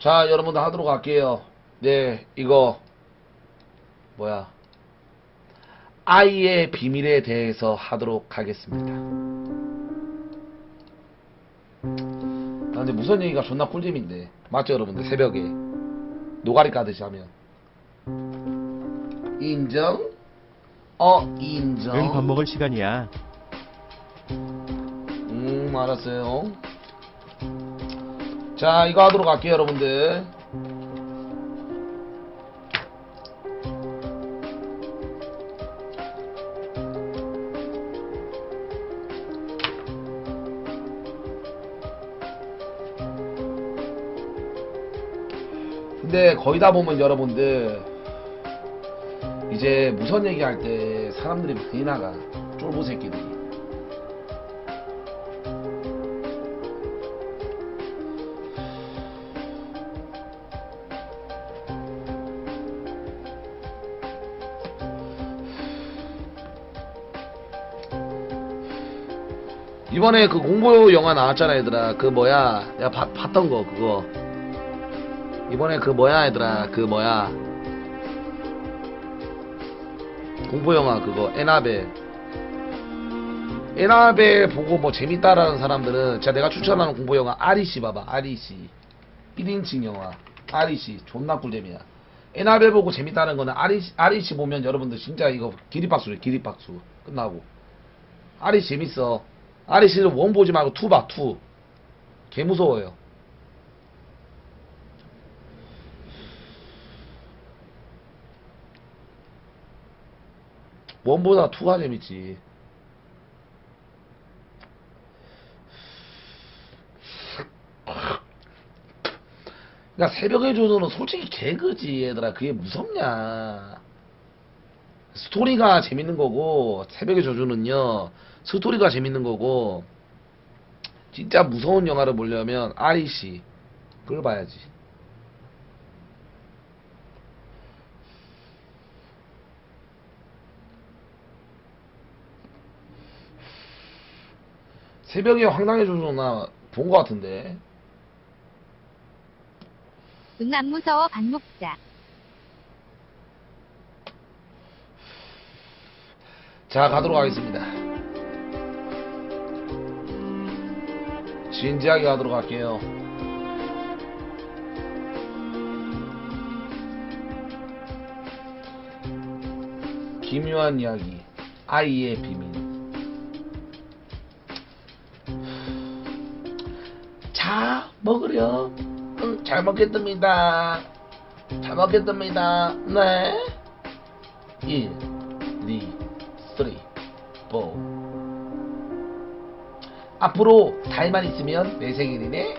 자, 여러분들 하도록 할게요. 네, 이거, 뭐야. 아이의 비밀에 대해서 하도록 하겠습니다. 아, 근데 무선 얘기가 존나 꿀잼인데. 맞죠, 여러분들? 새벽에. 노가리 까듯이 하면. 인정? 어, 인정. 응, 밥 먹을 시간이야. 음, 알았어요. 자, 이거 하도록 할게요, 여러분들. 근데 거의 다 보면 여러분들 이제 무선 얘기할 때 사람들이 많이 나가 쫄보 새끼들 이 이번에 그 공포 영화 나왔잖아 얘들아. 그 뭐야? 내가 봐- 봤던 거 그거. 이번에 그 뭐야 얘들아? 그 뭐야? 공포 영화 그거 에나벨. 에나벨 보고 뭐 재밌다라는 사람들은 진짜 내가 추천하는 공포 영화 아리씨 봐봐 아리씨. 1인칭 영화 아리씨. 존나 꿀잼이야. 에나벨 보고 재밌다는 거는 아리씨 아리씨 보면 여러분들 진짜 이거 기립박수래 기립박수. 끝나고. 아리씨 재밌어 아리씨는 원 보지 말고 투 봐, 투. 개 무서워요. 원보다 투가 재밌지. 그러니까 새벽의 조선은 솔직히 개그지 얘들아 그게 무섭냐 스토리가 재밌는 거고 새벽의 저주는요 스토리가 재밌는 거고 진짜 무서운 영화를 보려면 아리씨 그걸 봐야지. 새벽에 황당의 조주나 본거 같은데. 응 안 무서워 밥 먹자. 자 가도록 하겠습니다 진지하게 가도록 할게요. 기묘한 이야기 아이의 비밀. 자 먹으려 응, 잘 먹겠습니다. 잘 먹겠습니다. 네. 1 앞으로 달만 있으면 내 생일이네.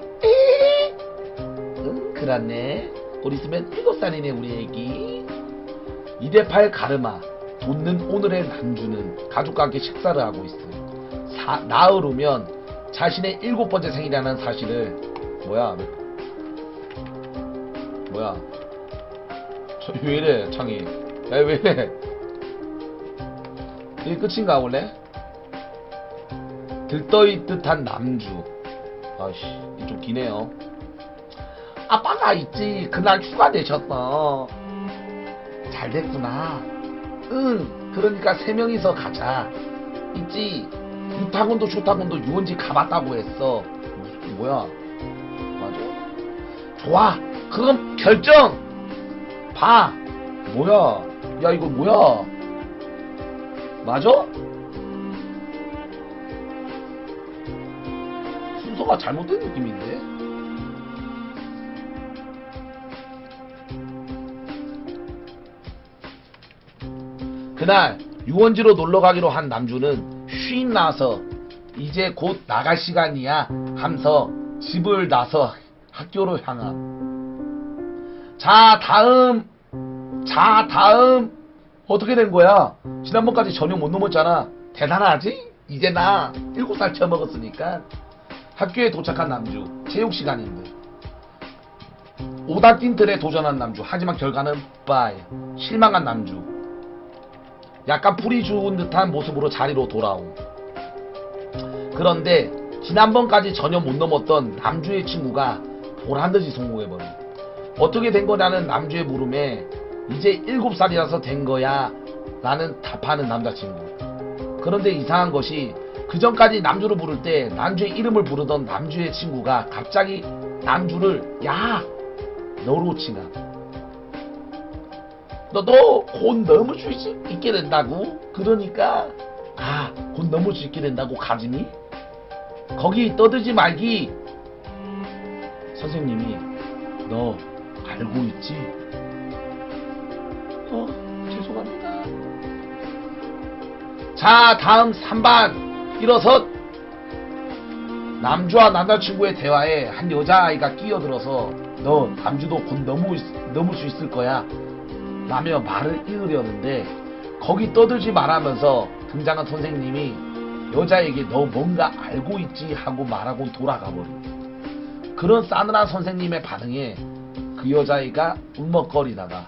응 그렇네. 곧 있으면 7살이네 우리 애기. 2대8 가르마 돋는 오늘의 남주는 가족과 함께 식사를 하고 있어요 사, 나흘 후면 자신의 일곱 번째 생일이라는 사실을 뭐야? 뭐야? 저, 왜 이래 창이 야왜 이래? 이게 끝인가 원래? 들떠있 듯한 남주. 아씨 이좀 기네요. 아빠가 있지. 그날 휴가 내셨어. 잘 됐구나. 응 그러니까 세 명이서 가자. 있지. 유타곤도 쇼타곤도 유원지 가봤다고 했어. 뭐야? 맞아. 좋아. 그럼 결정! 봐. 뭐야? 야 이거 뭐야? 맞아? 순서가 잘못된 느낌인데? 그날 유원지로 놀러 가기로 한 남주는 쉰 나서 이제 곧 나갈 시간이야 하면서 집을 나서 학교로 향함. 자, 다음. 자, 다음. 어떻게 된 거야? 지난번까지 전혀 못 넘었잖아. 대단하지? 이제 나 7살 채 먹었으니까. 학교에 도착한 남주. 체육 시간인데. 오다틴틀에 도전한 남주. 하지만 결과는 빠이. 실망한 남주. 약간 풀이 죽은 듯한 모습으로 자리로 돌아옴. 그런데 지난번까지 전혀 못 넘었던 남주의 친구가 보란듯이 성공해버림. 어떻게 된 거냐는 남주의 물음에 이제 일곱 살이라서 된 거야 라는 답하는 남자친구. 그런데 이상한 것이 그 전까지 남주를 부를 때 남주의 이름을 부르던 남주의 친구가 갑자기 남주를 야 너로 칭하. 너도 곧 넘을 수 있, 있게 된다고? 그러니까 아 곧 넘을 수 있게 된다고 가지니? 거기 떠들지 말기 선생님이 너 알고 있지? 어 죄송합니다 자 다음 3반 일어섰 남주와 남자친구의 대화에 한 여자아이가 끼어들어서 너 남주도 곧 넘을, 넘을 수 있을 거야 라며 말을 이으려는데 거기 떠들지 말하면서 등장한 선생님이 여자에게 너 뭔가 알고 있지 하고 말하고 돌아가 버린 그런 싸늘한 선생님의 반응에 그 여자애가 울먹거리다가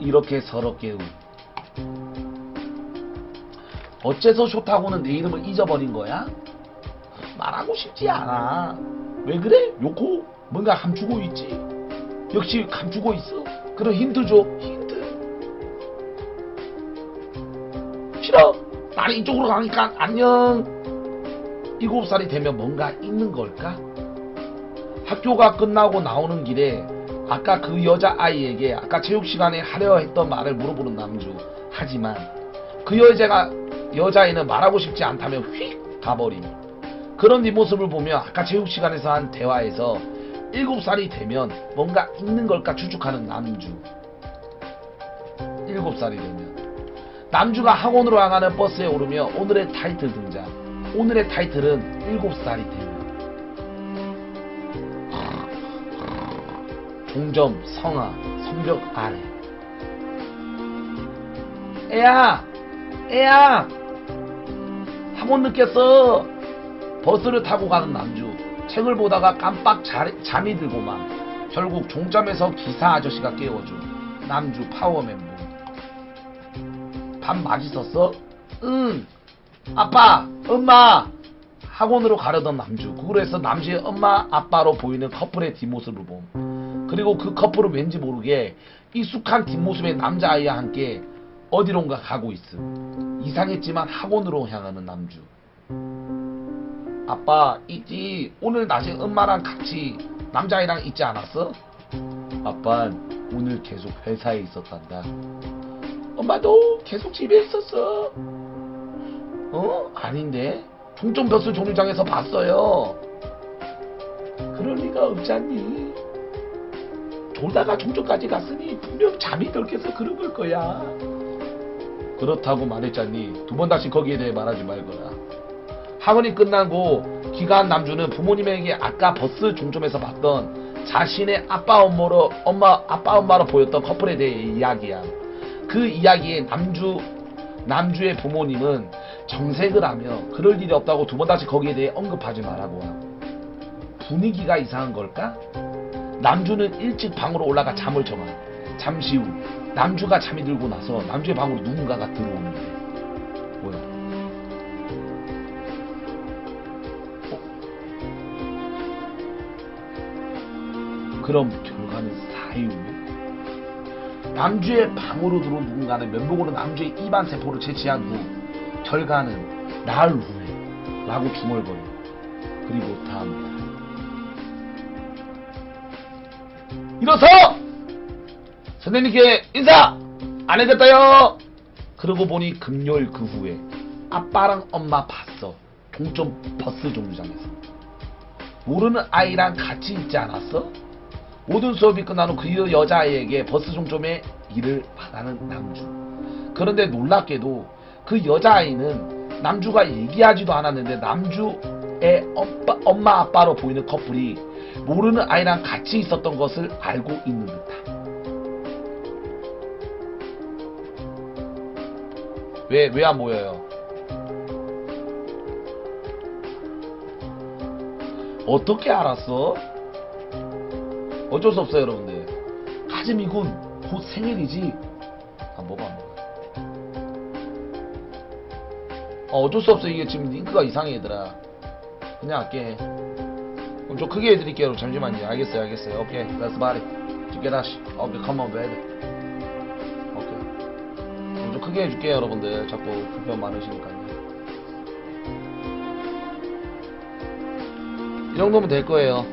이렇게 서럽게 울 어째서 쇼타고는 내 이름을 잊어버린 거야? 말하고 싶지 않아. 왜 그래? 요코 뭔가 감추고 있지. 역시 감추고 있어. 그럼 힌트 줘. 힌트. 싫어. 나는 이쪽으로 가니까 안녕. 일곱 살이 되면 뭔가 있는 걸까? 학교가 끝나고 나오는 길에 아까 그 여자 아이에게 아까 체육 시간에 하려 했던 말을 물어보는 남주. 하지만 그 여자가 여자애는 말하고 싶지 않다며 휙 가버림. 그런 네 모습을 보며 아까 체육 시간에서 한 대화에서 일곱 살이 되면 뭔가 있는 걸까 추측하는 남주. 일곱 살이 되면 남주가 학원으로 향하는 버스에 오르며 오늘의 타이틀 등장. 오늘의 타이틀은 일곱 살이 되면. 종점 성하 성벽 아래. 애야, 애야, 학원 늦겠어. 버스를 타고 가는 남주. 책을 보다가 깜빡 자, 잠이 들고만 결국 종점에서 기사 아저씨가 깨워줘. 남주 파워맨 분. 밥 맛있었어? 응. 아빠, 엄마. 학원으로 가려던 남주. 그래서 남주의 엄마, 아빠로 보이는 커플의 뒷모습을 봄. 그리고 그 커플은 왠지 모르게 익숙한 뒷모습의 남자아이와 함께 어디론가 가고 있음. 이상했지만 학원으로 향하는 남주. 아빠 있지 오늘 낮에 엄마랑 같이 남자애랑 있지 않았어? 아빤 오늘 계속 회사에 있었단다 엄마도 계속 집에 있었어 어? 아닌데 종점 버스 종류장에서 봤어요 그럴 리가 없잖니 졸다가 종점까지 갔으니 분명 잠이 덜 깨서 그런 걸 거야 그렇다고 말했잖니 두 번 다시 거기에 대해 말하지 말거라 학원이 끝나고 기간 남주는 부모님에게 아까 버스 종점에서 봤던 자신의 아빠 엄마로 엄마 아빠 엄마로 보였던 커플에 대해 이야기야. 그 이야기에 남주 남주의 부모님은 정색을 하며 그럴 일이 없다고 두 번 다시 거기에 대해 언급하지 말라고 하고 분위기가 이상한 걸까? 남주는 일찍 방으로 올라가 잠을 청하. 잠시 후 남주가 잠이 들고 나서 남주의 방으로 누군가가 들어오는데 뭐야? 그럼 결과는 사유. 남주의 방으로 들어온 누군가는 면목으로 남주의 입안 세포를 채취한 후 결과는 나흘 후에 라고 중얼거려. 그리고 다음 날. 일어서! 선생님께 인사! 안 해줬다요! 그러고 보니 금요일 그 후에 아빠랑 엄마 봤어. 종점 버스 종류장에서. 모르는 아이랑 같이 있지 않았어? 모든 수업이 끝난 후 그 여자아이에게 버스 종점에 일을 받아는 남주. 그런데 놀랍게도 그 여자아이는 남주가 얘기하지도 않았는데 남주의 엄마, 엄마 아빠로 보이는 커플이 모르는 아이랑 같이 있었던 것을 알고 있는 듯한. 왜, 왜 안 보여요? 어떻게 알았어? 어쩔 수 없어요, 여러분들. 가즈미 군 곧 생일이지. 안 먹어, 안 먹어. 어, 어쩔 수 없어. 이게 지금 링크가 이상해, 얘들아. 그냥 할게. 그럼 좀 크게 해드릴게요. 잠시만요. 알겠어요, 알겠어요. 오케이, let's. 두개 다시. 오케이, come on. 크게 해줄게요, 여러분들. 자꾸 불편 많으시니까요. 이 정도면 될 거예요.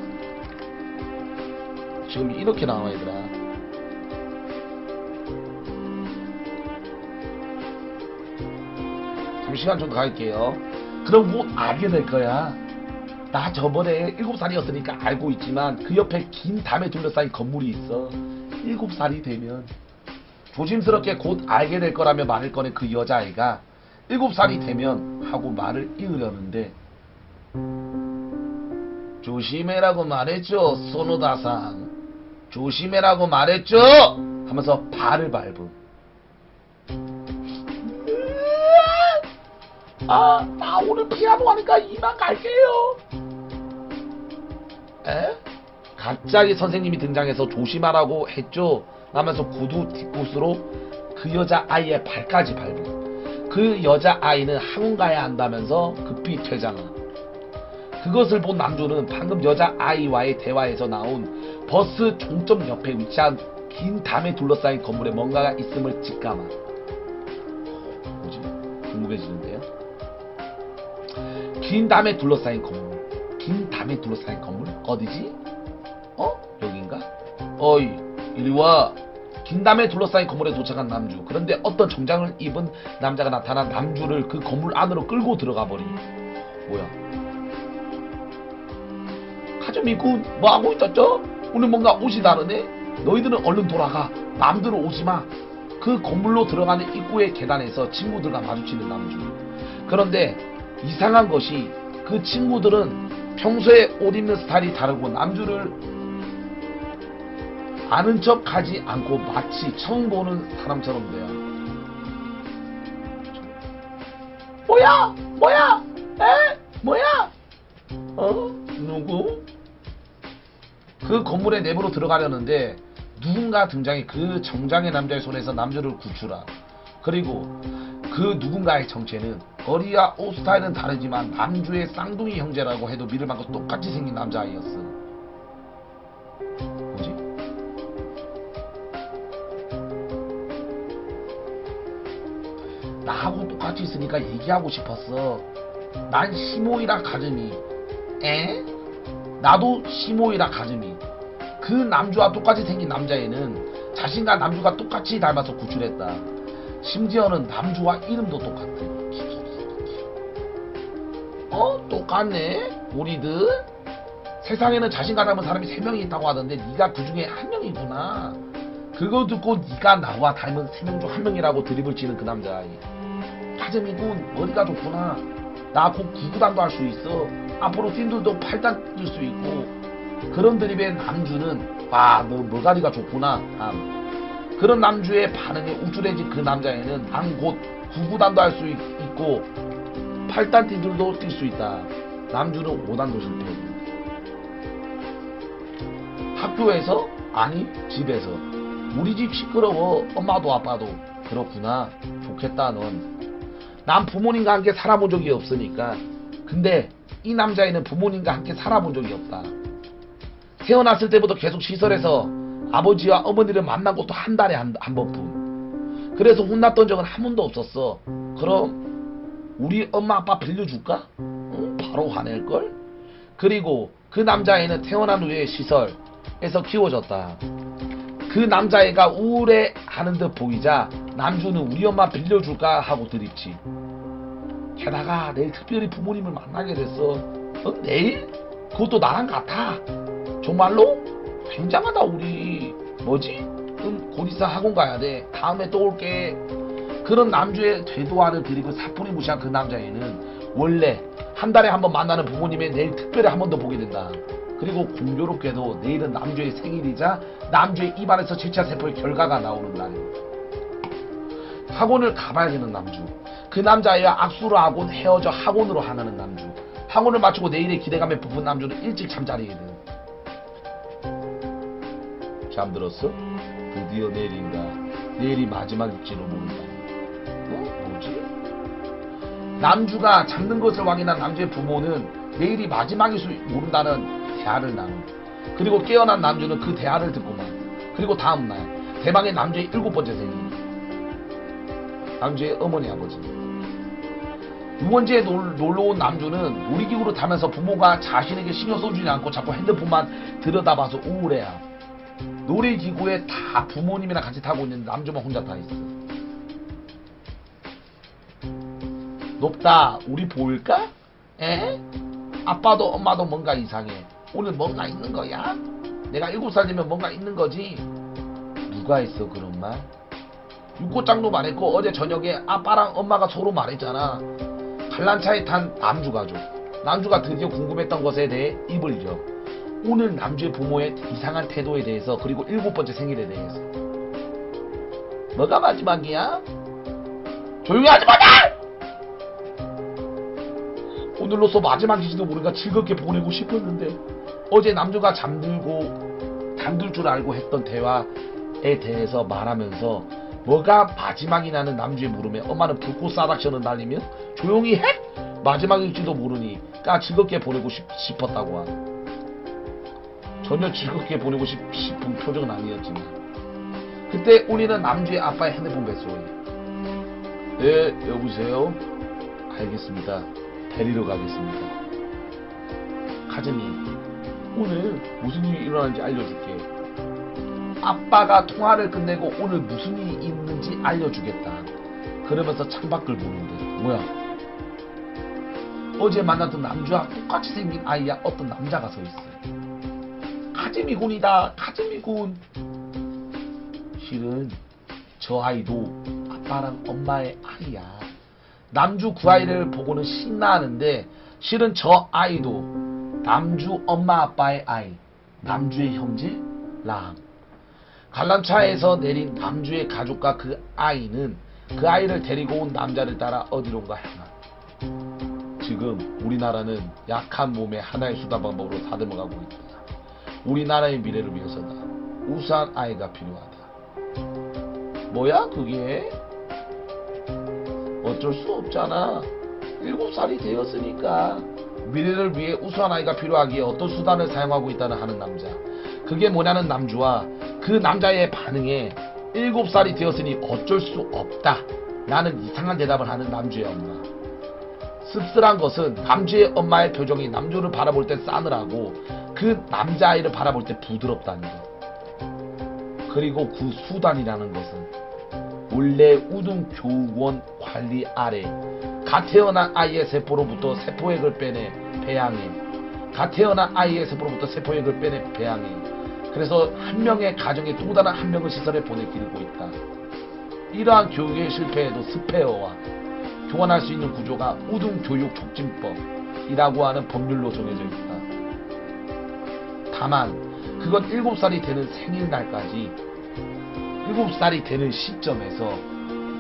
지금 이렇게 나와, 얘들아. 좀 시간 좀 가할게요. 그럼 곧 알게 될 거야. 나 저번에 7살이었으니까 알고 있지만 그 옆에 긴 담에 둘러싸인 건물이 있어. 7살이 되면 조심스럽게 곧 알게 될 거라며 말을 꺼낸 그 여자아이가 7살이 되면 하고 말을 이으려는데 조심해라고 말했죠, 소노다상. 조심해라고 말했죠! 하면서 발을 밟음. 아, 나 오늘 피아노 하니까 이만 갈게요. 에? 갑자기 선생님이 등장해서 조심하라고 했죠. 하면서 구두 뒷곳으로 그 여자 아이의 발까지 밟고 그 여자 아이는 학원 가야 한다면서 급히 퇴장하. 그것을 본 남주는 방금 여자 아이와의 대화에서 나온 버스 종점 옆에 위치한 긴 담에 둘러싸인 건물에 뭔가가 있음을 직감하. 뭐지? 궁금해지는데요. 긴 담에 둘러싸인 건물. 긴 담에 둘러싸인 건물? 어디지? 어? 여긴가? 어이, 이리 와. 긴 담에 둘러싸인 건물에 도착한 남주. 그런데 어떤 정장을 입은 남자가 나타나 남주를 그 건물 안으로 끌고 들어가 버리. 뭐야? 가즈미군, 뭐 하고 있었죠? 오늘 뭔가 옷이 다르네? 너희들은 얼른 돌아가. 마음대로 오지 마. 그 건물로 들어가는 입구의 계단에서 친구들과 마주치는 남주. 그런데 이상한 것이 그 친구들은 평소에 옷 입는 스타일이 다르고 남주를 아는 척 하지 않고 마치 처음 보는 사람처럼 돼요. 뭐야? 뭐야? 에? 뭐야? 어? 누구? 그 건물의 내부로 들어가려는데 누군가 등장해 그 정장의 남자의 손에서 남주를 구출하. 그리고 그 누군가의 정체는 거리와 옷 스타일은 다르지만 남주의 쌍둥이 형제라고 해도 믿을 만큼 똑같이 생긴 남자아이였어. 나하고 똑같이 있으니까 얘기하고 싶었어. 난 시모이라 가즈미. 에? 나도 시모이라 가즈미. 그 남주와 똑같이 생긴 남자애는 자신과 남주가 똑같이 닮아서 구출했다. 심지어는 남주와 이름도 똑같대. 어? 똑같네? 우리들? 세상에는 자신과 닮은 사람이 세 명이 있다고 하던데 네가 그 중에 한 명이구나. 그거 듣고 네가 나와 닮은 세 명 중 한 명이라고 드립을 치는 그 남자아이. 가재미군 머리가 좋구나. 나곧 구구단도 할 수 있어. 앞으로 팀들도 팔단 뛸수 있고. 그런 드립에 남주는 와너 머가리가 좋구나. 함. 그런 남주의 반응에 우쭐해진 그 남자애는 난곧 구구단도 할 수 있고 팔단 팀들도 뛸 수 있다. 남주는 5단도 실패했고 학교에서? 아니 집에서 우리 집 시끄러워. 엄마도 아빠도. 그렇구나. 좋겠다 넌. 난 부모님과 함께 살아본 적이 없으니까. 근데 이 남자애는 부모님과 함께 살아본 적이 없다. 태어났을 때부터 계속 시설에서 아버지와 어머니를 만난 것도 한 달에 한, 한 번뿐. 그래서 혼났던 적은 한 번도 없었어. 그럼 우리 엄마 아빠 빌려줄까? 응, 바로 화낼걸? 그리고 그 남자애는 태어난 후에 시설에서 키워졌다 그 남자애가 우울해 하는 듯 보이자 남주는 우리 엄마 빌려줄까 하고 드립치. 게다가 내일 특별히 부모님을 만나게 됐어. 어, 내일? 그것도 나랑 같아. 정말로? 굉장하다 우리. 뭐지? 응, 곧 있어 학원 가야 돼. 다음에 또 올게. 그런 남주의 되도안을 드리고 사뿐히 무시한 그 남자애는 원래 한 달에 한 번 만나는 부모님의 내일 특별히 한 번 더 보게 된다. 그리고 공교롭게도 내일은 남주의 생일이자 남주의 입안에서 7차 세포의 결과가 나오는 날. 학원을 가봐야 되는 남주. 그 남자애와 악수를 하고 헤어져 학원으로 향하는 남주. 학원을 마치고 내일의 기대감에 부푼 남주는 일찍 잠자리에 든. 잠들었어? 드디어 내일인가. 내일이 마지막일지도 모른다. 어? 뭐지? 남주가 잠든 것을 확인한 남주의 부모는 내일이 마지막일 수 모른다는 대화를 나눈. 그리고 깨어난 남주는 그 대화를 듣고만. 그리고 다음날 대망의 남주의 일곱 번째 생일. 남주의 어머니 아버지. 유원지에 놀, 놀러 온 남주는 놀이기구를 타면서 부모가 자신에게 신경 써주지 않고 자꾸 핸드폰만 들여다봐서 우울해야. 놀이기구에 다 부모님이랑 같이 타고 있는데 남주만 혼자 타 있어. 높다. 우리 보일까? 에? 아빠도 엄마도 뭔가 이상해. 오늘 뭔가 있는 거야? 내가 일곱 살 되면 뭔가 있는 거지? 누가 했어 그런 말? 육고장도 말했고 어제 저녁에 아빠랑 엄마가 서로 말했잖아. 관람차에 탄 남주 가족. 남주가 드디어 궁금했던 것에 대해 입을 여. 오늘 남주의 부모의 이상한 태도에 대해서 그리고 일곱 번째 생일에 대해서. 뭐가 마지막이야? 조용히 하지 마라! 오늘로서 마지막일지도 모르니까 즐겁게 보내고 싶었는데 어제 남주가 잠들고 잠들 줄 알고 했던 대화에 대해서 말하면서 뭐가 마지막이냐는 남주의 물음에 엄마는 불꽃 사닥션을 날리며 조용히 해? 마지막일지도 모르니까 즐겁게 보내고 싶, 싶었다고 함. 전혀 즐겁게 보내고 싶, 싶은 표정은 아니었지만. 그때 우리는 남주의 아빠의 핸드폰 뱃소리 네 여보세요? 알겠습니다. 데리러 가겠습니다. 가즈미 오늘 무슨 일이 일어나는지 알려줄게. 아빠가 통화를 끝내고 오늘 무슨 일이 있는지 알려주겠다. 그러면서 창밖을 보는데 뭐야? 어제 만났던 남주와 똑같이 생긴 아이야. 어떤 남자가 서 있어. 가즈미 군이다. 가즈미 군. 실은 저 아이도 아빠랑 엄마의 아이야. 남주 그 아이를 보고는 신나하는데 실은 저 아이도 남주 엄마 아빠의 아이. 남주의 형제 람. 관람차에서 내린 남주의 가족과 그 아이는 그 아이를 데리고 온 남자를 따라 어디론가 향한. 지금 우리나라는 약한 몸에 하나의 수단 방법으로 다듬어가고 있다. 우리나라의 미래를 위해서다. 우수한 아이가 필요하다. 뭐야 그게? 어쩔 수 없잖아. 일곱 살이 되었으니까 미래를 위해 우수한 아이가 필요하기에 어떤 수단을 사용하고 있다는 하는 남자. 그게 뭐냐는 남주와 그 남자의 반응에 일곱 살이 되었으니 어쩔 수 없다. 라는 이상한 대답을 하는 남주의 엄마. 씁쓸한 것은 남주의 엄마의 표정이 남주를 바라볼 때 싸늘하고 그 남자아이를 바라볼 때 부드럽다는 것. 그리고 그 수단이라는 것은 원래 우등 교원 관리 아래 갓 태어난 아이의 세포로부터 세포액을 빼내 배양해 갓 태어난 아이의 세포로부터 세포액을 빼내 배양해 그래서 한 명의 가정에 또 다른 한 명을 시설에 보내 기르고 있다. 이러한 교육의 실패에도 스페어와 교환할 수 있는 구조가 우등 교육 촉진법이라고 하는 법률로 정해져 있다. 다만 그건 7살이 되는 생일날까지 7살이 되는 시점에서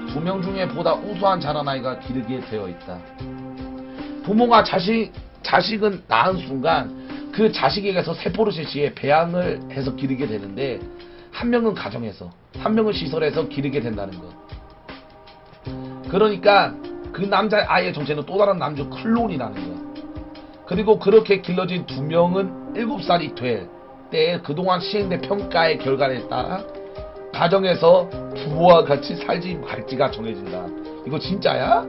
두 명 중에 보다 우수한 자란 아이가 기르게 되어 있다. 부모가 자식, 자식은 낳은 순간 그 자식에게서 세포를 실시해 배양을 해서 기르게 되는데 한 명은 가정에서 한 명은 시설에서 기르게 된다는 것. 그러니까 그 남자 아이의 정체는 또 다른 남주 클론이라는 것. 그리고 그렇게 길러진 두 명은 7살이 될 때에 그동안 시행된 평가의 결과에 따라 가정에서 부모와 같이 살지 말지가 정해진다. 이거 진짜야?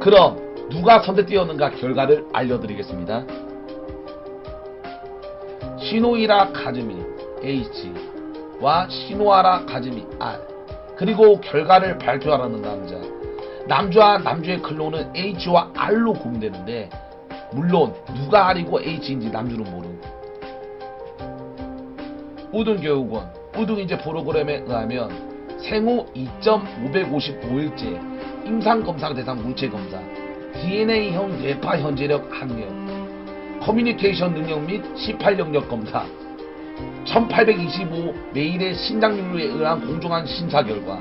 그럼 누가 선택되었는가 결과를 알려드리겠습니다. 시노이라 가즈미 H와 시노아라 가즈미 R 그리고 결과를 발표하라는 남자 남주와 남주의 클론은 H와 R로 구분되는데 물론 누가 R이고 H인지 남주는 모르고 우등교육원 우등인재 프로그램에 의하면 생후 2.555일째 임상검사 대상 물체검사 DNA형 뇌파 현재력 학력 커뮤니케이션 능력 및 18 영역 검사 1825 매일의 신장률에 의한 공정한 심사 결과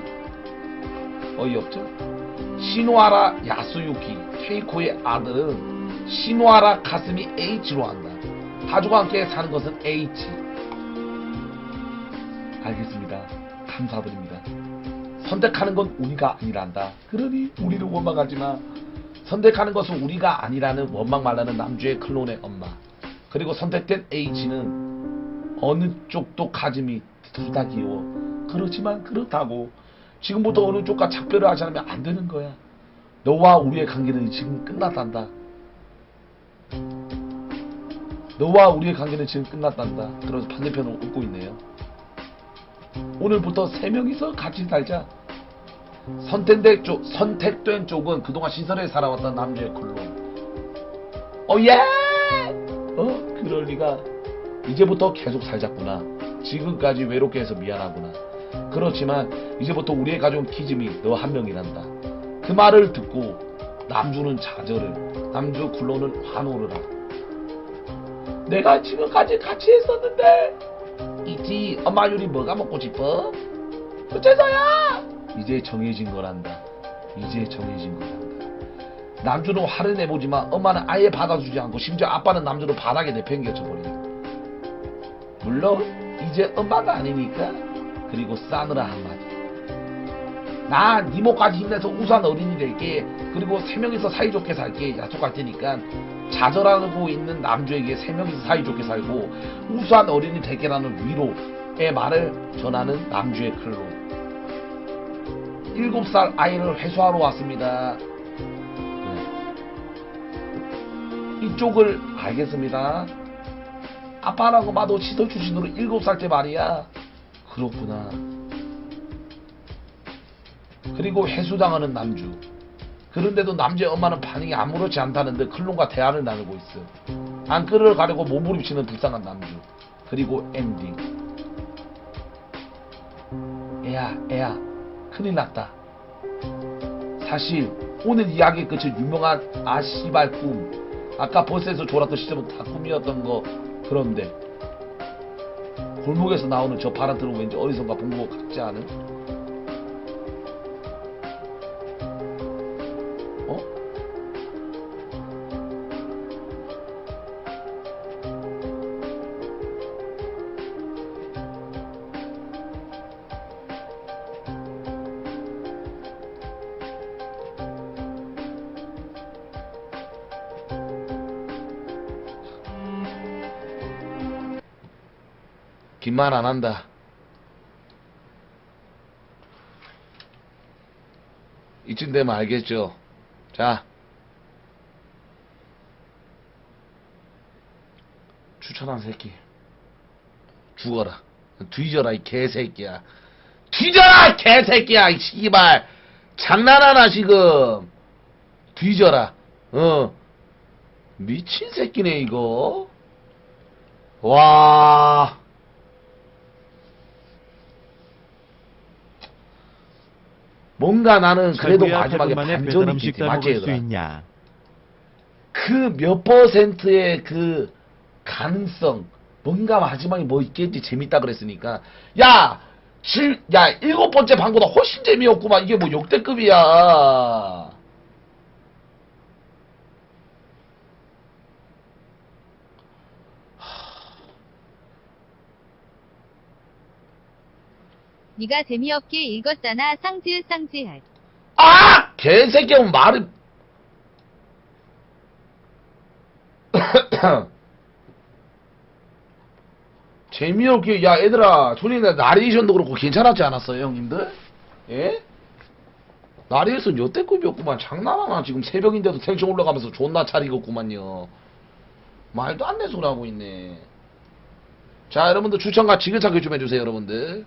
어이없죠? 시노아라 야스유키 케이코의 아들은 시노아라 가슴이 H로 한다 가족과 함께 사는 것은 H 알겠습니다. 감사드립니다. 선택하는 건 우리가 아니란다. 그러니 우리를 원망하지 마. 선택하는 것은 우리가 아니라는 원망 말라는 남주의 클론의 엄마. 그리고 선택된 H는 어느 쪽도 가짐이 둘 다 귀여워. 그렇지만 그렇다고 지금부터 어느 쪽과 작별을 하지 않으면 안 되는 거야. 너와 우리의 관계는 지금 끝났단다. 너와 우리의 관계는 지금 끝났단다. 그래서 반대편으로 웃고 있네요. 오늘부터 세 명이서 같이 살자. 선택된 쪽, 선택된 쪽은 그동안 시설에 살아왔던 남주의 콜로. 어, 예! 어, 그럴 리가. 이제부터 계속 살자꾸나. 지금까지 외롭게 해서 미안하구나. 그렇지만, 이제부터 우리의 가족은 키즈미 너 한 명이란다. 그 말을 듣고, 남주는 좌절을, 남주 굴로는 환호를 하고. 내가 지금까지 같이 했었는데, 있지, 엄마 요리 뭐가 먹고 싶어? 어째서야? 이제 정해진 거란다. 이제 정해진 거란다. 남주는 화를 내보지만 엄마는 아예 받아주지 않고 심지어 아빠는 남주를 바닥에 내팽개쳐버린다. 물론 이제 엄마가 아니니까 그리고 싸느라 한마디. 난 이모까지 힘내서 우수한 어린이 될게 그리고 세 명이서 사이좋게 살게 약속할 테니까 좌절하고 있는 남주에게 세 명이서 사이좋게 살고 우수한 어린이 될게라는 위로의 말을 전하는 남주의 클로. 일곱 살 아이를 회수하러 왔습니다. 네. 이쪽을 알겠습니다. 아빠라고 봐도 시설 출신으로 일곱 살 때 말이야. 그렇구나. 그리고 해수당하는 남주. 그런데도 남자의 엄마는 반응이 아무렇지 않다는 데 클론과 대화를 나누고 있어. 안끌을 가려고 몸부림치는 불쌍한 남주. 그리고 엔딩. 애야, 애야, 큰일 났다. 사실 오늘 이야기의 끝은 유명한 아씨발 꿈. 아까 버스에서 졸았던 시점은 다 꿈이었던 거. 그런데 골목에서 나오는 저 파란 트럭 왠지 어디선가 본 것 같지 않은? 말 안 한다. 이쯤 되면 알겠죠. 자. 추천한 새끼. 죽어라. 뒤져라, 이 개새끼야. 뒤져라, 이 개새끼야, 이 씨발. 장난하나, 지금. 뒤져라. 어. 미친 새끼네, 이거. 와. 뭔가 나는 그래도 마지막에 반전이 있겠지 식당 맞지 수 있냐? 그 몇 퍼센트의 그 가능성 뭔가 마지막에 뭐 있겠지 재밌다 그랬으니까. 야 칠, 야 일곱 번째 방보다 훨씬 재미없구만. 이게 뭐 역대급이야 네가 재미없게 읽었잖아. 쌍지읒 쌍지읒. 아! 개새끼야 말을. 재미없게 야 얘들아. 존이네 나레이션도 그렇고 괜찮았지 않았어요 형님들? 예? 나레이션 여태급이었구만. 장난하나? 지금 새벽인데도 텐션 올라가면서 존나 차리겠구만요. 말도 안 되는 소리 하고 있네. 자 여러분들 추천과 지그차게 좀 해주세요 여러분들